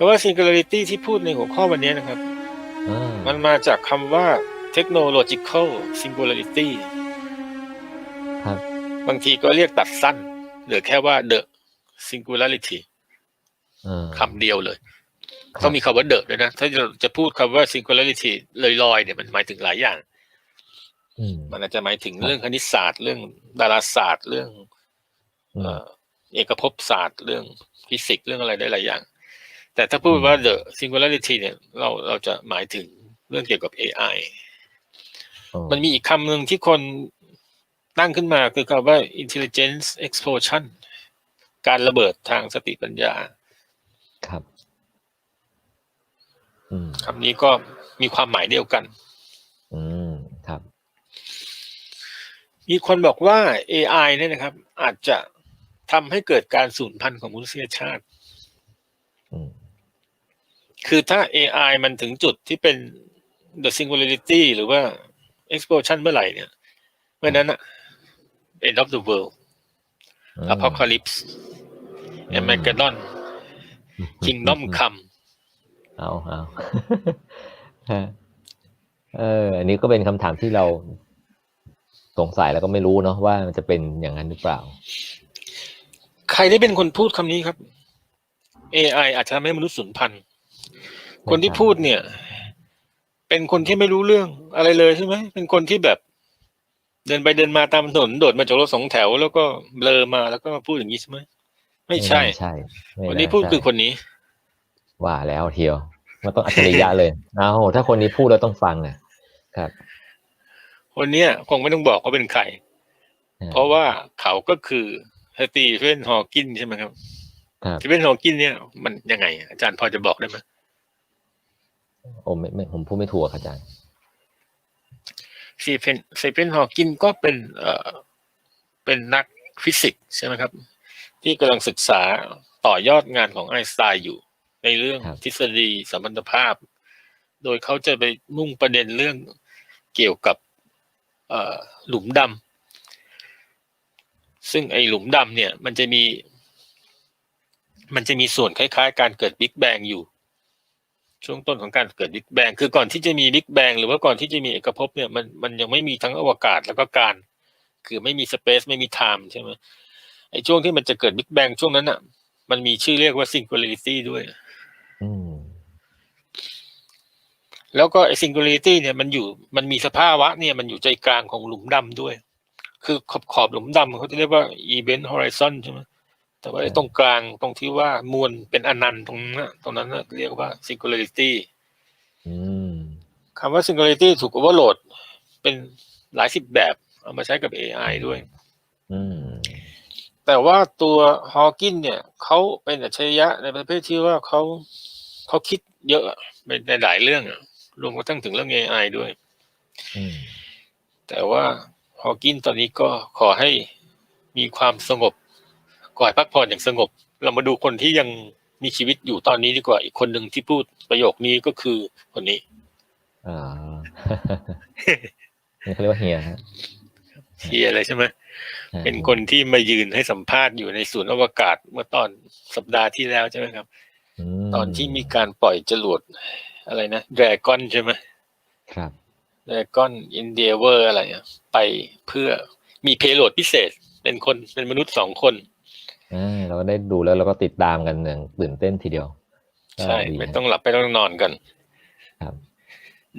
ราะว่า singularity ที่พูดในหัวข้อวันนี้นะครับอ่ามันมาจากคำว่า technological singularity ครับ บางทีก็เรียกตัดสั้น เหลือแค่ว่า the singularity อ่าคำเดียวเลยครับต้องมีคำว่า the ด้วยนะ ถ้าเราจะพูดคำว่า singularity ลอยๆเนี่ยมันหมายถึงหลายอย่างอืมมันอาจจะหมายถึงครับเรื่องคณิตศาสตร์ เรื่องดาราศาสตร์ เรื่องอืมเอ่อเอกภพศาสตร์ เรื่องฟิสิกส์ เรื่องอะไรได้หลายอย่าง แต่ถ้าพูดว่า the singularity เนี่ย เราเราจะหมายถึงเรื่องเกี่ยวกับ AI อ๋อมันมีอีกคำหนึ่งที่คนตั้งขึ้นมาคือคำว่า intelligence explosion การระเบิดทางสติปัญญา ครับอืมคำนี้ก็มีความหมายเดียวกัน อืม ครับ มีคนบอกว่า AI เนี่ยนะครับ อาจจะทำให้เกิดการสูญพันธุ์ของมนุษยชาติ อืม คือถ้า AI มันถึงจุดที่เป็น the singularity หรือว่า explosion เมื่อไหร่เนี่ย เมื่อนั้นอะ end of the world อืม apocalypse อืม armageddon kingdom come เอาเอาฮะเออ อันนี้ก็เป็นคำถามที่เราสงสัยแล้วก็ไม่รู้เนาะว่ามันจะเป็นอย่างนั้นหรือเปล่า ใครได้เป็นคนพูดคำนี้ครับ AI อาจจะทำให้มนุษย์สูญพันธุ์ คนที่พูดเนี่ย เป็นคนที่ไม่รู้เรื่องอะไรเลยใช่ไหมเป็นคนที่แบบ เดินไปเดินมาตามถนนโดดมาจากรถสองแถว แล้วก็เบลอมาแล้วก็มาพูดอย่างนี้ใช่ไหมไม่ใช่น่าใช่ไม่คนน่าที่พูดใช่คือคนนี้ ว่าแล้วเทียวมันต้องอัจฉริยะเลยเอาถ้าคนนี้พูดเราต้องฟังอะครับ คนเนี้ยคงไม่ต้องบอกเขาเป็นใครอ่าเพราะว่าเขาก็คือสตีเฟนฮอว์กินใช่ไหมครับครับสตีเฟนฮอว์กินเนี่ย มันยังไง อาจารย์พอจะบอกได้ไหม โอ้ไม่ไม่ผมพูดไม่ถูกครับอาจารย์สตีเฟนสตีเฟนฮอว์กินก็เป็นเอ่อเป็นนักฟิสิกส์ใช่ไหมครับ ที่กำลังศึกษาต่อยอดงานของไอน์สไตน์อยู่ ในเรื่องครับทฤษฎีสัมพันธภาพ โดยเขาจะไปมุ่งประเด็นเรื่องเกี่ยวกับเอ่อหลุมดำซึ่งไอหลุมดำเนี่ย มันจะมี มันจะมีส่วนคล้ายๆ การเกิดบิ๊กแบงอยู่ ช่วงต้นของการเกิดบิ๊กแบงคือก่อนที่จะมีบิ๊กแบงหรือว่าก่อนที่จะมีเอกภพเนี่ยมันมันยังไม่มีทั้งอวกาศแล้วก็การ คือไม่มีสเปซไม่มีไทม์ใช่ไหมไอช่วงที่มันจะเกิดบิ๊กแบงช่วงนั้นอะ มันมีชื่อเรียกว่า singularity ด้วยอืมแล้วก็ไอ้ singularity เนี่ยมันอยู่มันมีสภาวะเนี่ยมันอยู่ใจกลางของหลุมดำด้วย คือขอบขอบหลุมดำเขาจะเรียกว่า event horizon ใช่ไหม แต่ว่าไอ้ตรงกลางตรงที่ว่ามวลเป็นอนันต์ตรงนั้นน่ะตรงนั้นน่ะเรียกว่า singularity อืมคำว่า singularity ถูก overload เป็นหลายสิบแบบ เอามาใช้กับ AI ด้วยอืมแต่ว่าตัวฮอ w กินเนี่ยเขาเป็นอัจฉริยะในประเภทที่ว่าเขาเขาคิดเยอะในหลายเรื่องอะรวมกระทั่งถึงเรื่อง AI ด้วยอืมแต่ว่าฮอ w กินตอนนี้ก็ขอให้มีความสงบ ขอให้พักผ่อนอย่างสงบ เรามาดูคนที่ยังมีชีวิตอยู่ตอนนี้ดีกว่า อีกคนหนึ่งที่พูดประโยคนี้ก็คือคนนี้อ่านี่เขาเรียกว่าเฮียฮะเชียอะไรใช่ไหมเป็นคนที่มายืนให้สัมภาษณ์อยู่ในศูนย์อวกาศเมื่อตอนสัปดาห์ที่แล้วใช่ไหมครับมตอนที่มีการปล่อยจรวดอะไรนะแดรกอนใช่ไหมครับแดรกอนอินเดียเวอร์อะไรอะไปเพื่อมีเพโลดพิเศษ เป็นคนเป็นมนุษย์สองคนอ่า เราก็ได้ดูแล้วเราก็ติดตามกันอย่างตื่นเต้นทีเดียว ใช่ก็ดีไม่ฮะต้องหลับไม่ต้องนอนกันครับ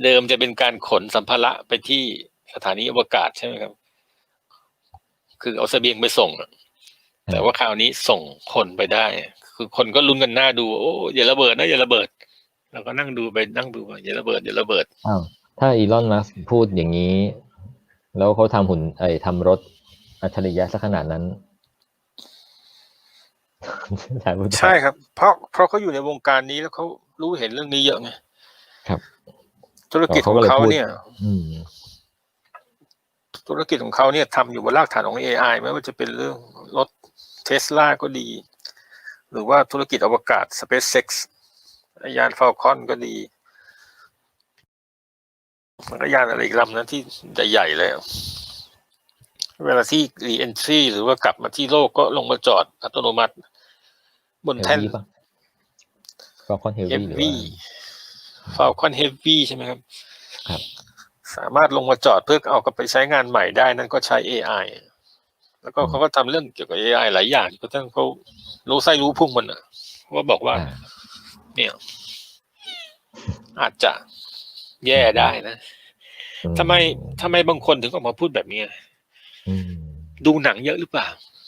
เดิมจะเป็นการขนสัมภาระไปที่สถานีอวกาศใช่ไหมครับ คือเอาเสบียงไปส่งอะแต่ว่าคราวนี้ส่งคนไปได้ คือคนก็ลุ้นกันหน้าดู โอ้อย่าระเบิดนะอย่าระเบิดเราก็นั่งดูไปนั่งดูว่าอย่าระเบิดอย่าระเบิดอ้าวถ้าอีลอนมัสพูดอย่างนี้ แล้วเขาทำหุ่นไอ้ทำรถอัจฉริยะสักขนาดนั้น ใช่พูดต่อใช่ครับ เพราะเพราะเขาอยู่ในวงการนี้แล้วเขารู้เห็นเรื่องนี้เยอะไงครับ ธุรกิจเขาขก็องเลยเขาพูดเนี่ย อืม ธุรกิจของเขาเนี่ยทำอยู่บนรากฐานของ AI ไม่ว่าจะเป็นเรื่องรถเทสลาก็ดี หรือว่าธุรกิจอวกาศ SpaceX ยาน Falcon ก็ดี มันก็ยานอะไรอีกลำนั้นที่ใหญ่ๆเลยอะเวลาที่ re-entry หรือว่ากลับมาที่โลกก็ลงมาจอดอัตโนมัติ บนเฮลแท่นวี่ปะ Falcon Heavy หรือว่า Heavy Falcon Heavy ใช่ไหมครับ ครับ สามารถลงมาจอดเพื่อเอากลับไปใช้งานใหม่ได้นั่นก็ใช้ AI แล้วก็อืมเขาก็ทำเรื่องเกี่ยวกับ AI หลายอย่างก็ทั้งเขารู้ไส้รู้พุ่งมันอะว่าบอกว่าอ่าเนี่ย อาจจะแย่ได้นะอืทำไมทำไมบางคนถึงออกมาพูดแบบนี้อืมดูหนังเยอะหรือเปล่าอืม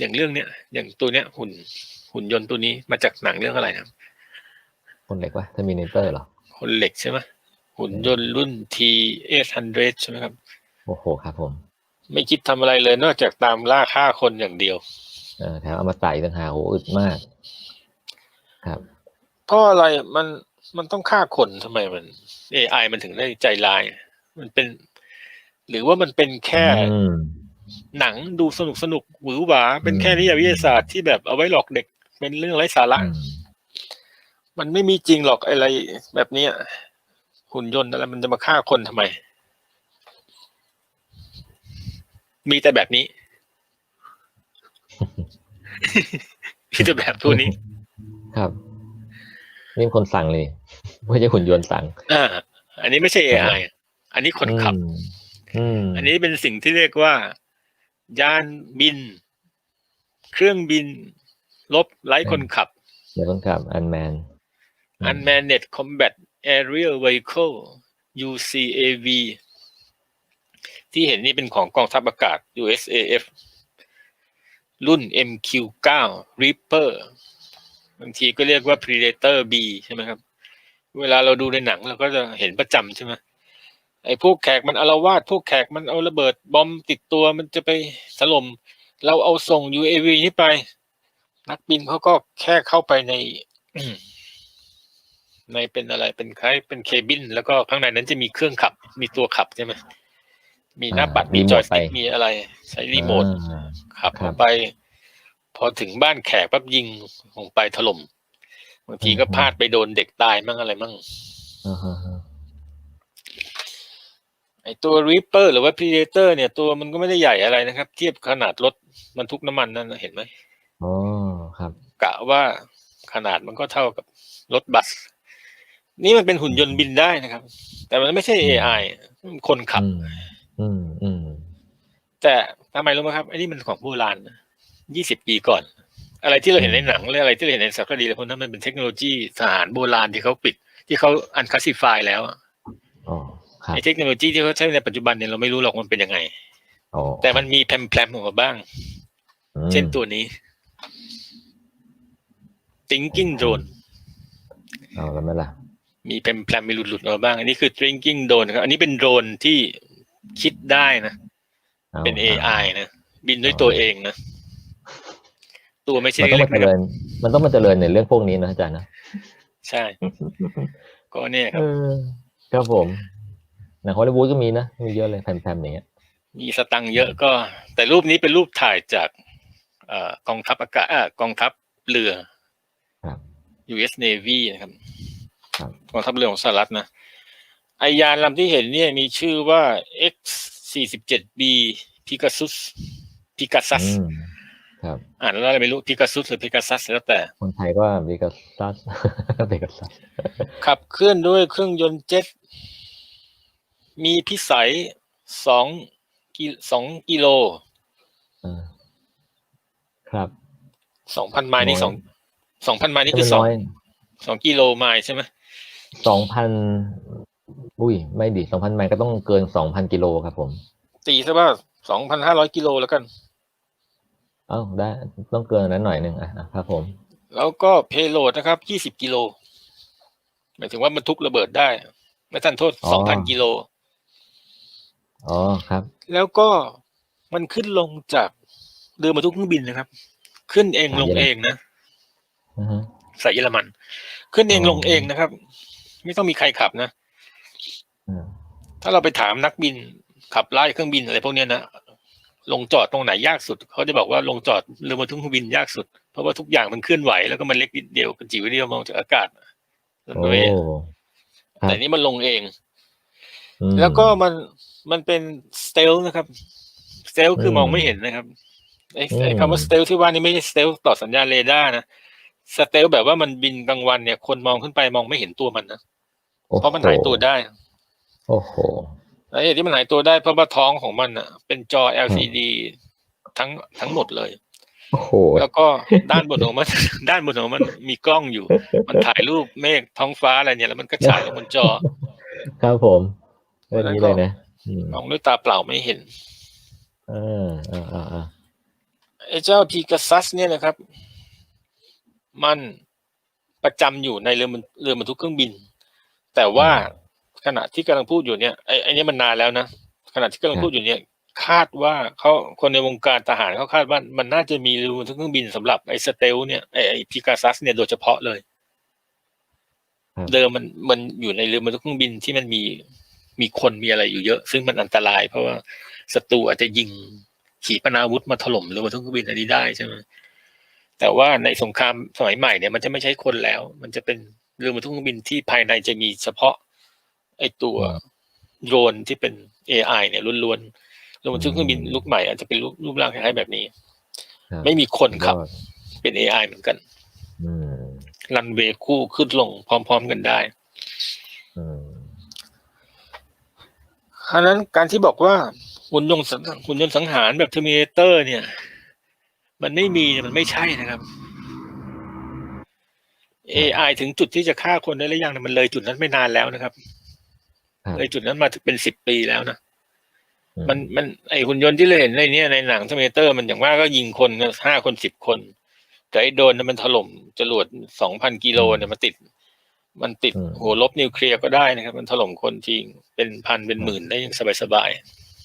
อย่างเรื่องเนี้ยอย่างตัวเนี้ยหุ่นหุ่นยนต์ตัวนี้มาจากหนังเรื่องอะไรนะคนเล็กวะ Terminator เหรอคนเหล็กใช่ไหมหุ่นยนต์รุ่น T 800ใช่ไหมครับ โอ้โหครับผม ไม่คิดทำอะไรเลยนอกจากตามล่าฆ่าคนอย่างเดียวเออแถมเอามาใส่ต่างหากโหอึดมาก ครับเพราะอะไรมันมันต้องฆ่าคนทำไมมัน AI มันถึงได้ใจร้าย มันเป็น หรือว่ามันเป็นแค่อืม หนังดูสนุกสนุกหวือหวา เป็นแค่นิยายวิทยาศาสตร์ที่แบบเอาไว้หลอกเด็ก เป็นเรื่องไร้สาระอืมมันไม่มีจริงหรอกอะไรแบบเนี้ยหุ่นยนต์อะไรมันจะมาฆ่าคนทำไม มีแต่แบบนี้มีแต่แบบตัวนี้ ครับ นี่คนสั่งเลยไม่ใช่หุ่นยนต์สั่งอ่าอันนี้ไม่ใช่ AI อันนี้คนขับอืมอืมอันนี้เป็นสิ่งที่เรียกว่า ยานบิน เครื่องบิน ลบไร้คนขับเดี๋ยวคนขับอันแมน Unmanned Combat Aerial Vehicle UCAV ที่เห็นนี่เป็นของกองทัพอากาศ USAF รุ่น MQ9 Reaper บางทีก็เรียกว่า Predator B ใช่ไหมครับ เวลาเราดูในหนังเราก็จะเห็นประจำใช่ไหม ไอ้พวกแขกมันอารวาสพวกแขกมันเอาระเบิดบอมติดตัวมันจะไปถล่มเราเอาส่ง UAV นี้ไป นักบินเขาก็แค่เข้าไปใน ในเป็นอะไรเป็นคล้ายเป็นเคบิน แล้วก็ข้างในนั้นจะมีเครื่องขับ มีตัวขับใช่ไหมมีหน้าปัดอ่ามีรีโมทจอยสติ๊กไปมีอะไร ใช้รีโมทอ่าขับครัอบอกไป พอถึงบ้านแขกปั๊บยิงลงไปถล่มบางทีก็อืมพลาดไปโดนเด็กตายมั่งอะไรมั่งอ่าฮะฮะไอ ตัว Reaper หรือว่า Predator เนี่ยตัวมันก็ไม่ได้ใหญ่อะไรนะครับ เทียบขนาดรถบรรทุกน้ำมันนั่นนะเห็นไหมอ๋อครับกะว่าขนาดมันก็เท่ากับรถบัส นี่มันเป็นหุ่นยนต์บินได้นะครับ แต่มันไม่ใช่ AI มันคนขับอืมอืมอืมแต่ทำไมรู้ไหมครับไอ้นี่มันของโบราณยี่สิบปีก่อน อะไรที่เราเห็นในหนังหรืออะไรที่เราเห็นในสารคดีอะไรพวกนั้นมันเป็นเทคโนโลยีทหารโบราณที่เขาปิด ที่เขาอันคลาสสิฟายแล้วอะอ๋อครับ ไอ้เทคโนโลยีที่เขาใช้ในปัจจุบันเนี่ยเราไม่รู้หรอกมันเป็นยังไงอ๋อแต่มันมีแพรมๆออกมาบ้างอืมเช่นตัวนี้ thinking drone เอาแล้วไหมล่ะ มีแพรมๆมีหลุดๆออกมาบ้าง อันนี้คือ thinking drone ครับ อันนี้เป็นโดรนที่คิดได้นะอาเป็นอา AI นะ บินด้วยตัวเองนะ ตัวไม่ใช่มันต้องเล็มากเจๆนะคริรับญมันต้องมาเจริญในเรื่องพวกนี้นะอาจารย์นะ ใช่ ก็เนี่ยคเอรับอครับผม หนังฮอลลีวูดก็มีนะ มีเยอะเลยแผ่นๆอย่างเงี้ย มีสตังค์เยอะก็ แต่รูปนี้เป็นรูปถ่ายจากเอ่อกองทัพอากาศเอ่อกองทัพเรือครับ U.S. Navy นะครับครับกองทัพเรือของสหรัฐนะไอยานลำที่เห็นเนี่ยมีชื่อว่า X 47 B Pegasus Pegasus อืมครับ อ่านแล้วอะไรไม่รู้ Pegasus หรือ Pegasus แล้วแต่ คนไทยก็เบกัสซัสเบกัสซัสขับเคลื่อนด้วยเครื่องยนต์เจ็ต มีพิสัยสองกิสองกิโลอ่าครับสองพันไมล์นี่น้สออยงสองพันไมล์นี่คือสองน้อยสองกิโลไมล์ใช่ไหมสองพันอุ้ย ไม่ดิสองพันไมล์ก็ต้องเกินสองพันกิโลครับผม ตีซะว่าสองพันห้าร้อยกิโลแล้วกัน เอ้าได้ต้องเกินนั้นหน่อยหนึ่งอะอะครับผม แล้วก็เพโลดนะครับยี่สิบกิโลหมายถึงว่าบรรทุกระเบิดได้ ไม่ทันโทษอ๋สองพันอกิโล อ๋อครับ แล้วก็มันขึ้นลงจากเรือบรรทุกเครื่องบินนะครับ ขึ้นเองลงเองนะอือฮึสายเยอรมัน ขึ้นเองอ๋อลงเองนะครับ ไม่ต้องมีใครขับนะ อืมถ้าเราไปถามนักบินขับไล่เครื่องบินอะไรพวกเนี้ยนะลงจอดตรงไหนยากสุด เขาจะบอกว่าลงจอดเรือบรรทุกเครื่องบินยากสุด เพราะว่าทุกอย่างมันเคลื่อนไหวแล้วก็มันเล็กนิดเดียวกระจิ๋วเดียวมองจากอากาศโอ้เลยครับแต่นี่มันลงเอง อืมแล้วก็มัน มันเป็นสเตลนะครับสเตลคือมมองไม่เห็นนะครับไอ้ไอ้อืมคำว่าสเตลที่ว่านี่ไม่ใช่สเตลต่อสัญญาณเรดาร์นะสเตลแบบว่ามันบินกลางวันเนี่ย คนมองขึ้นไปมองไม่เห็นตัวมันนะโอ้โเพราะมันหายตัวได้ โอ้โหแล้วเหตุที่มันหายตัวได้เพราะว่าท้องของมันอะ เป็นจอ LCD ทั้งทั้งหมดเลยโอ้โหแล้วก็ด้านบนของมัน ด้านบนของมันมีกล้องอยู่ มันถ่ายรูปเมฆท้องฟ้าอะไรเนี่ยแล้วมันก็ฉายลงบนจอ ครับผมเรื่องนี้เลยนะอื มมองด้วยตาเปล่าไม่เห็นอ่าอ่าอ่าอ่าไอ้เจ้าพีกัซัสเนี่ยนะครับ มันประจำอยู่ในเรือบรรเรือบรรทุกเครื่องบิน แต่ว่าขณะที่กำลังพูดอยู่เนี่ยไอ้ไอ้นี่มันนานแล้วนะขณะที่กำลังพูดอยู่เนี่ยคาดว่าเขาคนในวงการทหารเขาคาดว่ามันน่าจะมีเรือบรรทุกเครื่องบินสำหรับไอ้สเตลเนี่ยไอ้ไอ้พีกัซัสเนี่ยโดยเฉพาะเลย เดิมมันมันอยู่ในเรือบรรทุกเครื่องบินที่มันมี มีคนมีอะไรอยู่เยอะ ซึ่งมันอันตราย เพราะว่าศัตรูอาจจะยิงขีปนาวุธมาถล่มเรือบรรทุกเครื่องบินอันนี้ได้ใช่ไหมแต่ว่าในสงครามสมัยใหม่เนี่ยมันจะไม่ใช้คนแล้ว มันจะเป็นเรือบรรทุกเครื่องบินที่ภายในจะมีเฉพาะไอตัวโดรนที่เป็น AI เนี่ยล้วนๆเรือบรรทุกเครื่องบินลูกใหม่อาจจะเป็นรูปรูปร่างคล้ายๆแบบนี้ครับไม่มีคนขับยอดเป็น AI เหมือนกันอืมรันเวย์คู่ขึ้นลงพร้อม ๆ กันได้ อืม ฉะนั้นการที่บอกว่าหุ่นยนต์สังหุ่นยนต์สังหารแบบเทอร์มินเตอร์เนี่ย มันไม่มีเนี่ยมันไม่ใช่นะครับ AI ถึงจุดที่จะฆ่าคนได้หรือยังเนี่ยมันเลยจุดนั้นไม่นานแล้วนะครับครับเลยจุดนั้นมาเป็นสิบปีแล้วนะอืมันมันไอหุ่นยนต์ที่เราเห็นในเนี้ยในหนังเทอร์มินเตอร์ มันอย่างว่าก็ยิงคนห้าคนสิบคนแต่ไอโดรนน่ะมันถล่มจรวดสองพันกิโลเนี่ยมันติด มันติดหัวลบนิวเคลียร์ก็ได้นะครับ มันถล่มคนจริงเป็นพันเป็นหมื่นได้อย่างสบายๆ